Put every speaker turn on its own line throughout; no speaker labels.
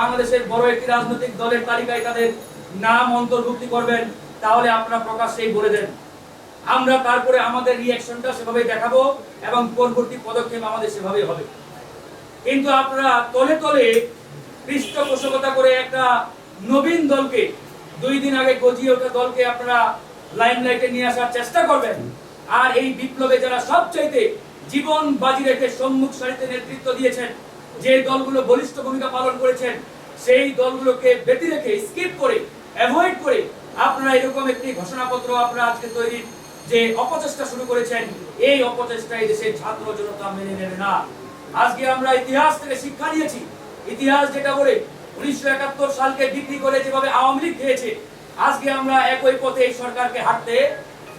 বাংলাদেশের বড় একটি রাজনৈতিক দলের তালিকায় তাদের নাম অন্তর্ভুক্তি করবেন, তাহলে আপনারা প্রকাশ্যেই বলে দেন। আমরা তারপরে আমাদের রিয়াকশনটা সেভাবে দেখাবো এবং পরবর্তী পদক্ষেপ আমাদের সেভাবেই হবে। কিন্তু আপনারা তলে তলে পৃষ্ঠপোষকতা করে একটা নবীন দলকে, দুই দিন আগে গজিয়ে ওঠা দলকে আপনারা লাইন লাইমলাইটে নিয়ে আসার চেষ্টা করবেন। আর এই বিপ্লবে যারা সবচাইতে জীবন বাজি রেখে সম্মুখ সারিতে নেতৃত্ব দিয়েছেন যে দলগুলো বলিষ্ঠ ভূমিকা পালন করেছেন, সেই দলগুলোকে ব্যতি রেখে স্কিপ করে অ্যাভয়েড করে আপনারা এরকম একটি ঘোষণাপত্র আপনারা আজকে তৈরির যে অপচেষ্টা শুরু করেছেন, এই অপচেষ্টা এই দেশের ছাত্র জনতা মেনে নেবে না। আজকে আমরা ইতিহাস থেকে শিক্ষা নিয়েছি। ইতিহাস যেটা বলে, উনিশশো একাত্তর সালকে বিক্রি করে যেভাবে আওয়ামী লীগ খেয়েছে। আজকে আমরা একই পথে এই সরকারকে হাঁটতে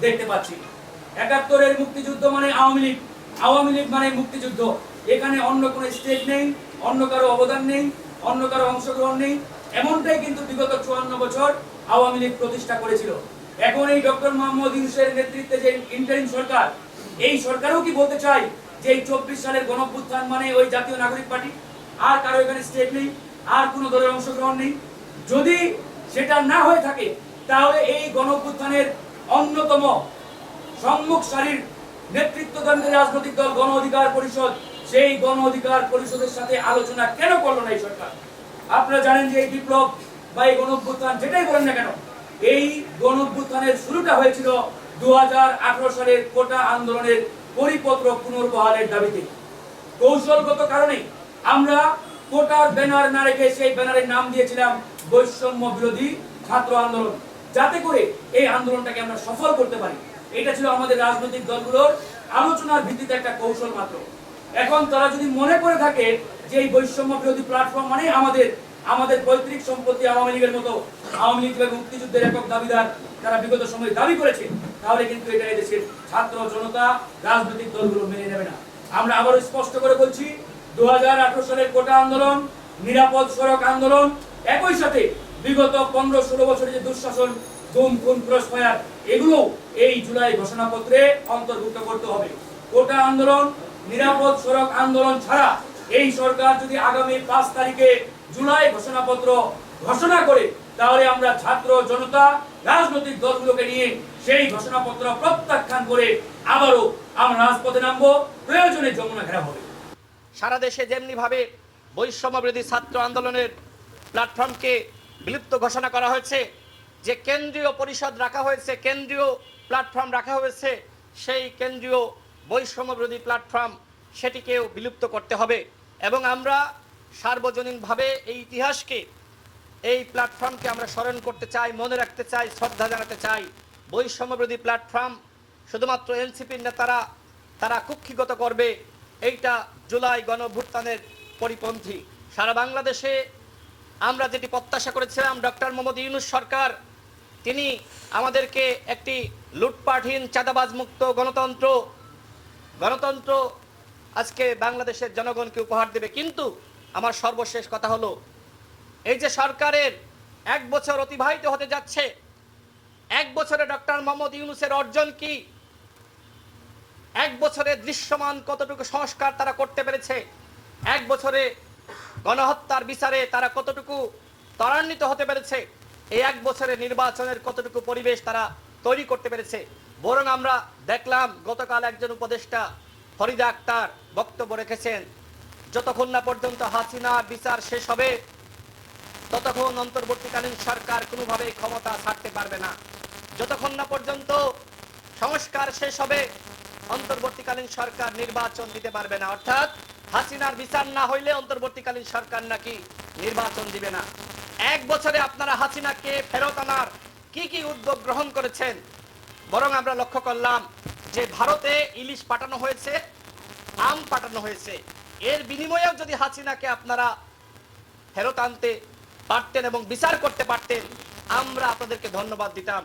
দেখতে পাচ্ছি। একাত্তরের মুক্তিযুদ্ধ মানে আওয়ামী লীগ। আওয়ামী লীগ মানে মুক্তিযুদ্ধ। এখানে অন্য কোনো স্টেট নেই, অন্য কারও অবদান নেই, অন্য কারও অংশগ্রহণ নেই। এমনটাই কিন্তু বিগত চুয়ান্ন বছর আওয়ামী লীগ প্রতিষ্ঠা করেছিল। এখন এই ডক্টর মোহাম্মদ ইউনুসের নেতৃত্বে যে ইন্টারিম সরকার, এই সরকারও কি বলতে চাই যে এই চব্বিশ সালের গণপুত্থান মানে ওই জাতীয় নাগরিক পার্টি? আর কারও এখানে স্টেট নেই, আর কোনো দলের অংশগ্রহণ নেই। যদি সেটা না হয়ে থাকে, তাহলে এই গণপুত্থানের অন্যতম সম্মুখ সারির নেতৃত্বদানকারী রাজনৈতিক দল গণ অধিকার পরিষদ সেই গণ অধিকার পরিষদের সাথে আলোচনা কেন করল না এই সরকার? আপনারা জানেন যে এই বিপ্লব বা এই গণ অভ্যুত্থান যেটাই বলেন না কেন, এই গণ অভ্যুত্থানের শুরুটা হয়েছিল দু সালের কোটা আন্দোলনের পরিপত্র পুনর্বহালের দাবিতে। কৌশলগত কারণে আমরা কোটার ব্যানার না রেখে সেই ব্যানারের নাম দিয়েছিলাম বৈষম্য বিরোধী ছাত্র আন্দোলন, যাতে করে এই আন্দোলনটাকে আমরা সফল করতে পারি। এটা ছিল আমাদের রাজনৈতিক দলগুলোর আলোচনার ভিত্তিতে একটা কৌশল মাত্র। এখন তারা যদি মনে করে থাকে যে এই বৈষম্য বিরোধী প্ল্যাটফর্ম মানে আমাদের আমাদের পৈতৃক সম্পত্তি আওয়ামী লীগের মতো, আওয়ামী লীগ এবং মুক্তিযুদ্ধের একক দাবিদার তারা বিগত সময়ে দাবি করেছে, তাহলে কিন্তু এটা এদেশের ছাত্র জনতা, রাজনৈতিক দলগুলো মেনে নেবে না। আমরা আবারও স্পষ্ট করে বলছি দু সালের কোটা আন্দোলন, নিরাপদ সড়ক আন্দোলন, একই সাথে বিগত পনেরো ষোলো বছরের যে দুঃশাসন, গুম, খুন ক্রস এগুলো এই জুলাই ঘোষণাপত্রে অন্তর্ভুক্ত করতে হবে। কোটা আন্দোলন নিরাপদ সড়ক আন্দোলন ছাড়া এই সরকার যদি আগামী পাঁচ তারিখে জুলাই ঘোষণাপত্র ঘোষণা করে, তাহলে আমরা ছাত্র জনতা, রাজনৈতিক দলগুলোকে নিয়ে সেই ঘোষণাপত্র প্রত্যাখ্যান করে আবারও আমরা রাজপথে নামবো। প্রয়োজনে যমুনা ঘেরা হবে।
সারা দেশে যেমনিভাবে বৈষম্য বিরোধী ছাত্র আন্দোলনের প্ল্যাটফর্মকে বিলুপ্ত ঘোষণা করা হয়েছে, যে কেন্দ্রীয় পরিষদ রাখা হয়েছে, কেন্দ্রীয় প্ল্যাটফর্ম রাখা হয়েছে, সেই কেন্দ্রীয় বৈষম্য বিরোধী প্ল্যাটফর্ম সেটিকেও বিলুপ্ত করতে হবে এবং আমরা সার্বজনীনভাবে এই ইতিহাসকে, এই প্ল্যাটফর্মকে আমরা স্মরণ করতে চাই, মনে রাখতে চাই, শ্রদ্ধা জানাতে চাই। বৈষম্য বিরোধী প্ল্যাটফর্ম শুধুমাত্র এনসিপির নেতারা, তারা কুক্ষিগত করবে, এইটা জুলাই গণভুত্থানের পরিপন্থী। সারা বাংলাদেশে আমরা যেটি প্রত্যাশা করেছিলাম, ডক্টর মোহাম্মদ ইউনুস সরকার, তিনি আমাদেরকে একটি লুটপাটহীন চাঁদাবাজ মুক্ত গণতন্ত্র গণতন্ত্র আজকে বাংলাদেশের জনগণকে উপহার দেবে। কিন্তু আমার সর্বশেষ কথা হলো, এই যে সরকারের এক বছর অতিবাহিত হতে যাচ্ছে, এক বছরে ডক্টর মোহাম্মদ ইউনুসের অর্জন কি, এক বছরে দৃশ্যমান কতটুকু সংস্কার তারা করতে পেরেছে, এক বছরে গণহত্যার বিচারে তারা কতটুকু ত্বরান্বিত হতে পেরেছে, এই এক বছরে নির্বাচনের কতটুকু পরিবেশ তারা তৈরি করতে পেরেছে। বরং আমরা দেখলাম গতকাল একজন উপদেষ্টা ফরিদা আক্তার বক্তব্য রেখেছেন, যতক্ষণ না পর্যন্ত হাসিনা বিচার শেষ হবে, ততক্ষণ অন্তর্বর্তীকালীন সরকার কোনোভাবেই ক্ষমতা ছাড়তে পারবে না। যতক্ষণ না পর্যন্ত সংস্কার শেষ হবে, অন্তর্বর্তীকালীন সরকার নির্বাচন দিতে পারবে না। অর্থাৎ হাসিনার বিচার না হইলে অন্তর্বর্তীকালীন সরকার নাকি নির্বাচন দিবে না। এক বছরে আপনারা হাসিনাকে ফেরত আনার কি কি উদ্যোগ গ্রহণ করেছেন? বরং আমরা লক্ষ্য করলাম যে ভারতে ইলিশ পাঠানো হয়েছে, আম পাঠানো হয়েছে। এর বিনিময়েও যদি হাসিনাকে আপনারা ফেরত আনতে পারতেন এবং বিচার করতে পারতেন, আমরা আপনাদেরকে ধন্যবাদ দিতাম।